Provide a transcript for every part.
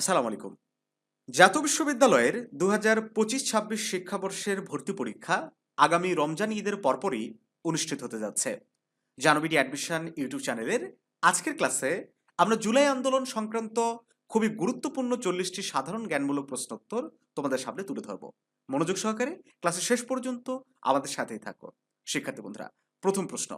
আসসালামু আলাইকুম। জাতীয় বিশ্ববিদ্যালয়ের দু হাজার পঁচিশ ছাব্বিশ শিক্ষাবর্ষের ভর্তি পরীক্ষা আগামী রমজান ঈদের পরপরই অনুষ্ঠিত হতে যাচ্ছে। জানবিডি অ্যাডমিশন ইউটিউব চ্যানেলের আজকের ক্লাসে আমরা জুলাই আন্দোলন সংক্রান্ত খুবই গুরুত্বপূর্ণ চল্লিশটি সাধারণ জ্ঞানমূলক প্রশ্নোত্তর তোমাদের সামনে তুলে ধরবো। মনোযোগ সহকারে ক্লাসের শেষ পর্যন্ত আমাদের সাথেই থাকো। শিক্ষার্থী বন্ধুরা, প্রথম প্রশ্ন।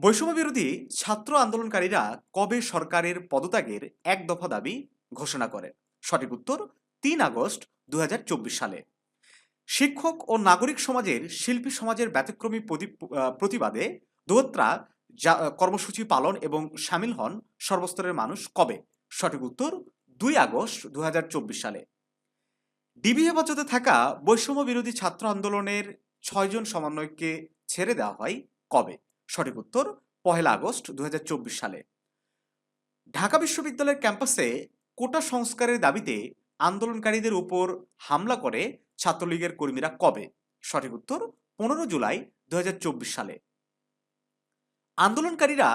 বৈষম্য বিরোধী ছাত্র আন্দোলনকারীরা কবে সরকারের পদত্যাগের এক দফা দাবি ঘোষণা করে সঠিক উত্তর, তিন আগস্ট দুই হাজার চব্বিশ সালে। শিক্ষক ও নাগরিক সমাজের শিল্পী সমাজের ব্যতিক্রমী প্রতি- প্রতিবাদে দোত্রা কর্মসূচি পালন এবং সামিল হন সর্বস্তরের মানুষ কবে? সঠিক উত্তর, দুই আগস্ট দুই হাজার চব্বিশ সালে। ডিবি হেফাজতে থাকা বৈষম্য বিরোধী ছাত্র আন্দোলনের ছয়জন সমন্বয়ককে ছেড়ে দেওয়া হয় কবে? সঠিক উত্তর, পহেলা আগস্ট দুই হাজার চব্বিশ সালে। ঢাকা বিশ্ববিদ্যালয়ের ক্যাম্পাসে কোটা সংস্কারের দাবিতে আন্দোলনকারীদের উপর হামলা করে ছাত্রলীগের কর্মীরা কবে? সঠিক উত্তর, পনেরো জুলাই দুহাজার চব্বিশ সালে। আন্দোলনকারীরা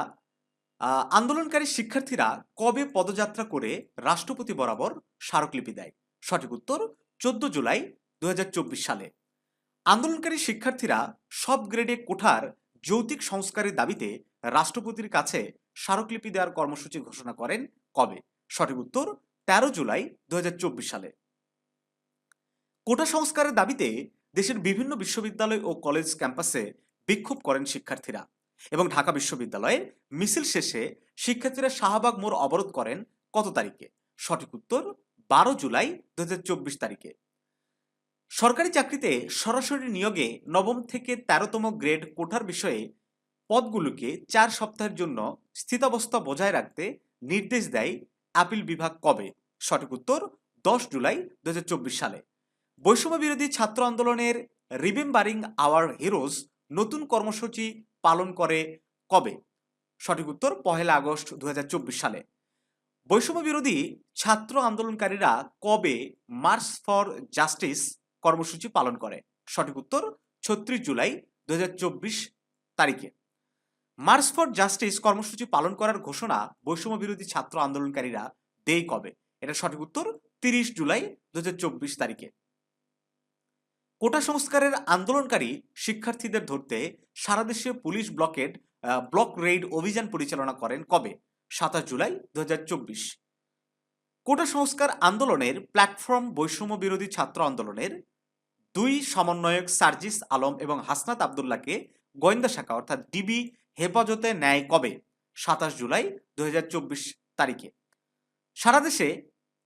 আন্দোলনকারী শিক্ষার্থীরা কবে পদযাত্রা করে রাষ্ট্রপতি বরাবর স্মারকলিপি দেয়? সঠিক উত্তর, চোদ্দ জুলাই দুই হাজার চব্বিশ সালে। আন্দোলনকারী শিক্ষার্থীরা সব গ্রেডে কোঠার যৌতিক সংস্কারের দাবিতে রাষ্ট্রপতির কাছে স্মারকলিপি দেওয়ার কর্মসূচি ঘোষণা করেন কবে? সঠিক উত্তর তেরো জুলাই দু হাজার চব্বিশ সালে। কোটা সংস্কারের দাবিতে দেশের বিভিন্ন বিশ্ববিদ্যালয় ও কলেজ ক্যাম্পাসে বিক্ষোভ করেন শিক্ষার্থীরা এবং ঢাকা বিশ্ববিদ্যালয়ের মিছিল শেষে শিক্ষার্থীরা শাহবাগ মোড় অবরোধ করেন কত তারিখে? সঠিক উত্তর বারো জুলাই দু হাজার চব্বিশ তারিখে। সরকারি চাকরিতে সরাসরি নিয়োগে নবম থেকে তেরোতম গ্রেড কোঠার বিষয়ে পদগুলোকে চার সপ্তাহের জন্য স্থিতাবস্থা বজায় রাখতে নির্দেশ দেয় আপিল বিভাগ কবে? সঠিক উত্তর দশ জুলাই দু হাজার চব্বিশ সালে। বৈষম্য বিরোধী ছাত্র আন্দোলনের রিমেম্বারিং আওয়ার হিরোজ নতুন কর্মসূচি পালন করে কবে? সঠিক উত্তর পহেলা আগস্ট দু হাজার চব্বিশ সালে। বৈষম্য বিরোধী ছাত্র আন্দোলনকারীরা কবে মার্চ ফর জাস্টিস কর্মসূচি পালন করে? সঠিক উত্তর ছত্রিশ জুলাই দু হাজার চব্বিশ তারিখে। মার্চ ফর জাস্টিস কর্মসূচি পালন করার ঘোষণা বৈষম্য বিরোধী ছাত্র আন্দোলনকারীরা দেয় কবে? এটা সঠিক উত্তর তিরিশ জুলাই দুহাজার চব্বিশ তারিখে। কোটা সংস্কারের আন্দোলনকারী শিক্ষার্থীদের ধরতে সারা দেশে পুলিশ ব্লকেড ব্লক রেইড অভিযান পরিচালনা করেন কবে? সাতাশ জুলাই দু হাজার চব্বিশ। কোটা সংস্কার আন্দোলনের প্ল্যাটফর্ম বৈষম্য বিরোধী ছাত্র আন্দোলনের দুই সমন্বয়ক সার্জিস আলম এবং হাসনাত আবদুল্লাহকে গোয়েন্দা শাখা অর্থাৎ ডিবি হেফাজতে নেয় কবে? সাতাশ জুলাই দুই হাজার চব্বিশ তারিখে। সারা দেশে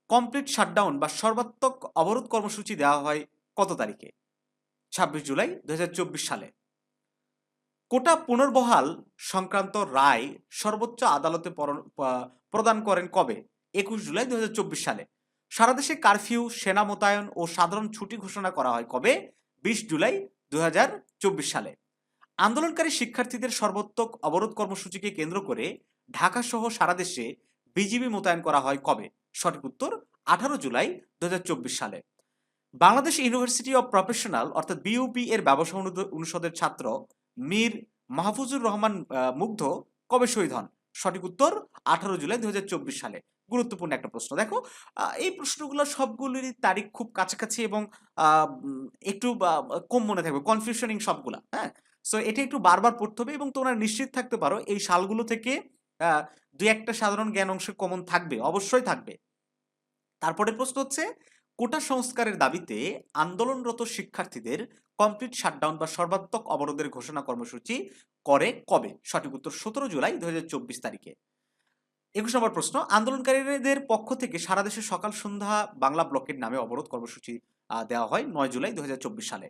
কমপ্লিট শাটডাউন বা সর্বাত্মক অবরোধ কর্মসূচি দেওয়া হয় কত তারিখে? ছাব্বিশ জুলাই দুই হাজার চব্বিশ সালে। কোটা পুনর্বহাল সংক্রান্ত রায় সর্বোচ্চ আদালতে প্রদান করেন কবে? একুশ জুলাই দুই হাজার চব্বিশ সালে। সারা দেশে কারফিউ, সেনা মোতায়েন ও সাধারণ ছুটি ঘোষণা করা হয় কবে? বিশ জুলাই দুই হাজার চব্বিশ সালে। আন্দোলনকারী শিক্ষার্থীদের সর্বোত্তক অবরোধ কর্মসূচিকে কেন্দ্র করে ঢাকা সহ সারা দেশে বিজিবি মোতায়েন করা হয় কবে? সঠিক উত্তর আঠারো জুলাই দু হাজার চব্বিশ সালে। বাংলাদেশ ইউনিভার্সিটি অব প্রফেশনাল অর্থাৎ বিইউপি এর ব্যবসা অনুষদের ছাত্র মীর মাহফুজুর রহমান মুগ্ধ কবে শহীদ হন? সঠিক উত্তর আঠারো জুলাই দু হাজার চব্বিশ সালে। গুরুত্বপূর্ণ একটা প্রশ্ন। দেখো এই প্রশ্নগুলো সবগুলোরই তারিখ খুব কাছাকাছি এবং একটু কম মনে থাকবে। কনফিউশনিং সবগুলা হ্যাঁ? সো এটা একটু বারবার পড়তে হবে এবং তোমরা নিশ্চিত থাকতে পারো এই সালগুলো থেকে দুই একটা সাধারণ জ্ঞান অংশ কমন থাকবে, অবশ্যই থাকবে। তারপরে প্রশ্ন হচ্ছে, কোটা সংস্কারের দাবিতে আন্দোলনরত শিক্ষার্থীদের কমপ্লিট শাটডাউন বা সর্বাত্মক অবরোধের ঘোষণা কর্মসূচি করে কবে? সঠিক উত্তর সতেরো জুলাই দুই হাজার চব্বিশ তারিখে। একুশ নম্বর প্রশ্ন, আন্দোলনকারীদের পক্ষ থেকে সারা দেশে সকাল সন্ধ্যা বাংলা ব্লকের নামে অবরোধ কর্মসূচি দেওয়া হয় নয় জুলাই দুই হাজার চব্বিশ সালে।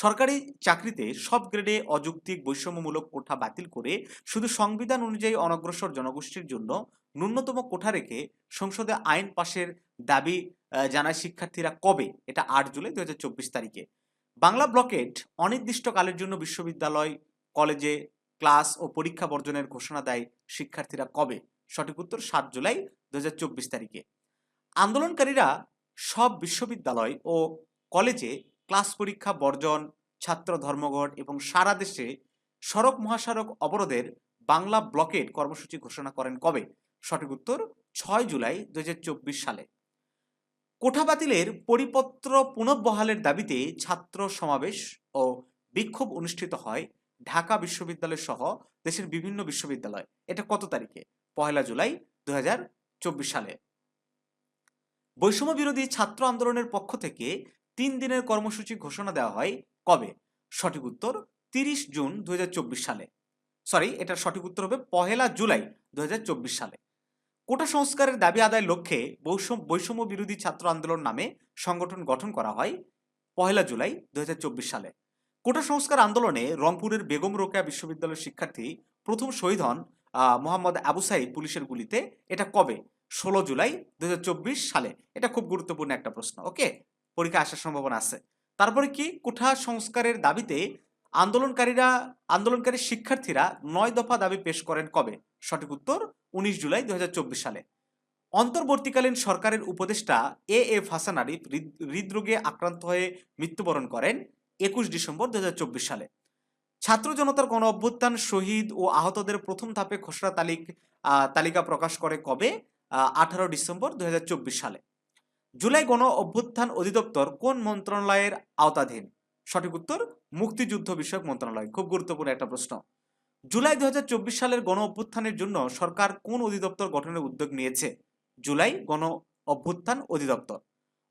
সরকারি চাকরিতে সব গ্রেডে অযৌক্তিক বৈষম্যমূলক কোঠা বাতিল করে শুধু সংবিধান অনুযায়ী অনগ্রসর জনগোষ্ঠীর জন্য ন্যূনতম কোঠা রেখে সংসদে আইন পাশের দাবি জানায় শিক্ষার্থীরা কবে? এটা আট জুলাই দুহাজার চব্বিশ তারিখে। বাংলা ব্লকেট অনির্দিষ্টকালের জন্য বিশ্ববিদ্যালয়, কলেজে ক্লাস ও পরীক্ষা বর্জনের ঘোষণা দেয় শিক্ষার্থীরা কবে? সঠিক উত্তর সাত জুলাই দু হাজার চব্বিশ তারিখে। আন্দোলনকারীরা সব বিশ্ববিদ্যালয় ও কলেজে ক্লাস পরীক্ষা, বর্জন, ছাত্র ধর্মঘট এবং সারা দেশে সড়ক মহাসড়ক অবরোধের বাংলা ব্লকেট কর্মসূচি ঘোষণা করেন কবে? সঠিক উত্তর, ছয় জুলাই দু সালে। কোঠা বাতিলের পরিপত্র পুনঃবহালের দাবিতে ছাত্র সমাবেশ ও বিক্ষোভ অনুষ্ঠিত হয় ঢাকা বিশ্ববিদ্যালয় সহ দেশের বিভিন্ন বিশ্ববিদ্যালয়। এটা কত তারিখে? পহেলা জুলাই দুই হাজার চব্বিশ সালে। বৈষম্য বিরোধী ছাত্র আন্দোলনের পক্ষ থেকে তিন দিনের কর্মসূচি ঘোষণা দেওয়া হয় কবে? সঠিক উত্তর তিরিশ জুন দুই হাজার চব্বিশ সালে। সরি এটার সঠিক উত্তর হবে পহেলা জুলাই দুহাজার চব্বিশ সালে। কোটা সংস্কারের দাবি আদায়ের লক্ষ্যে বৈষম্য বৈষম্য বিরোধী ছাত্র আন্দোলন নামে সংগঠন গঠন করা হয় পহেলা জুলাই দুহাজার চব্বিশ সালে। কোটা সংস্কার আন্দোলনে রংপুরের বেগম রোকেয়া বিশ্ববিদ্যালয়ের শিক্ষার্থী প্রথম শহীদ হন মোহাম্মদ আবু সাইদ পুলিশের গুলিতে। এটা কবে? ষোলো জুলাই দু হাজার চব্বিশ সালে। এটা খুব গুরুত্বপূর্ণ একটা প্রশ্ন ওকে পরীক্ষা আসার সম্ভাবনা আছে। তারপরে কি? কোঠা সংস্কারের দাবিতে আন্দোলনকারীরা, আন্দোলনকারী শিক্ষার্থীরা নয় দফা দাবি পেশ করেন কবে? সঠিক উত্তর, উনিশ জুলাই দুহাজার চব্বিশ সালে। অন্তর্বর্তীকালীন সরকারের উপদেষ্টা এ এফ হাসান আরিফ হৃদরোগে আক্রান্ত হয়ে মৃত্যুবরণ করেন একুশ ডিসেম্বর দুই হাজার চব্বিশ সালে। ছাত্র জনতার গণ অভ্যুত্থান, শহীদ ও আহতদের প্রথম ধাপে খসড়া তালিক তালিকা প্রকাশ করে কবে? আঠারো ডিসেম্বর দুই হাজার চব্বিশ সালে। জুলাই গণ অভ্যুত্থান অধিদপ্তর কোন মন্ত্রণালয়ের আওতাধীন? সঠিক উত্তর, মুক্তিযুদ্ধ বিষয়ক মন্ত্রণালয়। খুব গুরুত্বপূর্ণ একটা প্রশ্ন। জুলাই দুই হাজার চব্বিশ সালের গণ অভ্যুত্থানের জন্য সরকার কোন অধিদপ্তর গঠনের উদ্যোগ নিয়েছে? জুলাই গণ অভ্যুত্থান অধিদপ্তর।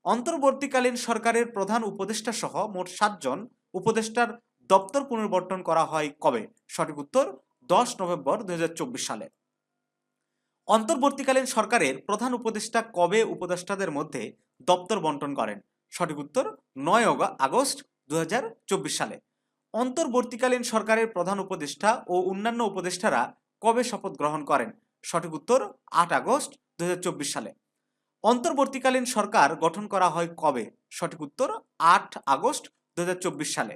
অন্তর্বর্তীকালীন সরকারের প্রধান উপদেষ্টা সহ মোট সাতজন উপদেষ্টার দপ্তর পুনর্বর্তন করা হয় কবে? সঠিক উত্তর, দশ নভেম্বর দুই হাজার চব্বিশ সালে। অন্তর্বর্তীকালীন সরকারের প্রধান উপদেষ্টা কবে উপদেষ্টাদের মধ্যে দপ্তর বন্টন করেন? সঠিক উত্তর, নয় আগস্ট দু হাজার চব্বিশ সালে। অন্তর্বর্তীকালীন সরকারের প্রধান উপদেষ্টা ও অন্যান্য উপদেষ্টারা কবে শপথ গ্রহণ করেন? সঠিক উত্তর, আট আগস্ট দু হাজার চব্বিশ সালে। অন্তর্বর্তীকালীন সরকার গঠন করা হয় কবে? সঠিক উত্তর, আট আগস্ট দু হাজার চব্বিশ সালে।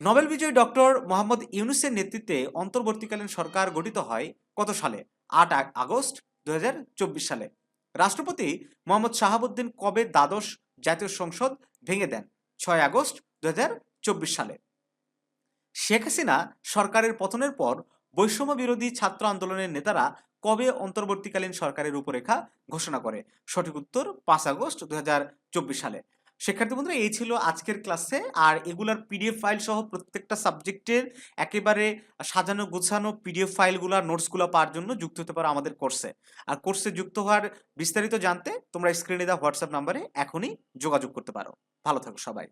নোবেল বিজয়ী ডক্টর মোহাম্মদ ইউনুসের নেতৃত্বে অন্তর্বর্তীকালীন সরকার গঠিত হয় কত সালে? আট আগ- আগস্ট দুই হাজার চব্বিশ সালে। রাষ্ট্রপতি মোহাম্মদ শাহাবুদ্দিন কবে দ্বাদশ জাতীয় সংসদ ভেঙে দেন? ছয় আগস্ট দুই হাজার চব্বিশ সালে। শেখ হাসিনা সরকারের পতনের পর বৈষম্য বিরোধী ছাত্র আন্দোলনের নেতারা কবে অন্তর্বর্তীকালীন সরকারের রূপরেখা ঘোষণা করে? সঠিক উত্তর পাঁচ আগস্ট দুই হাজার চব্বিশ সালে। শিক্ষার্থী বন্ধুরা, এই ছিল আজকের ক্লাসে আর এগুলার পিডিএফ ফাইল সহ প্রত্যেকটা সাবজেক্টের একেবারে সাজানো গোছানো পিডিএফ ফাইলগুলো নোটসগুলো পাওয়ার জন্য যুক্ত হতে পারো আমাদের কোর্সে আর কোর্সে যুক্ত হওয়ার বিস্তারিত জানতে তোমরা স্ক্রিনে দেওয়া হোয়াটসঅ্যাপ নাম্বারে এখনই যোগাযোগ করতে পারো। ভালো থাকো সবাই।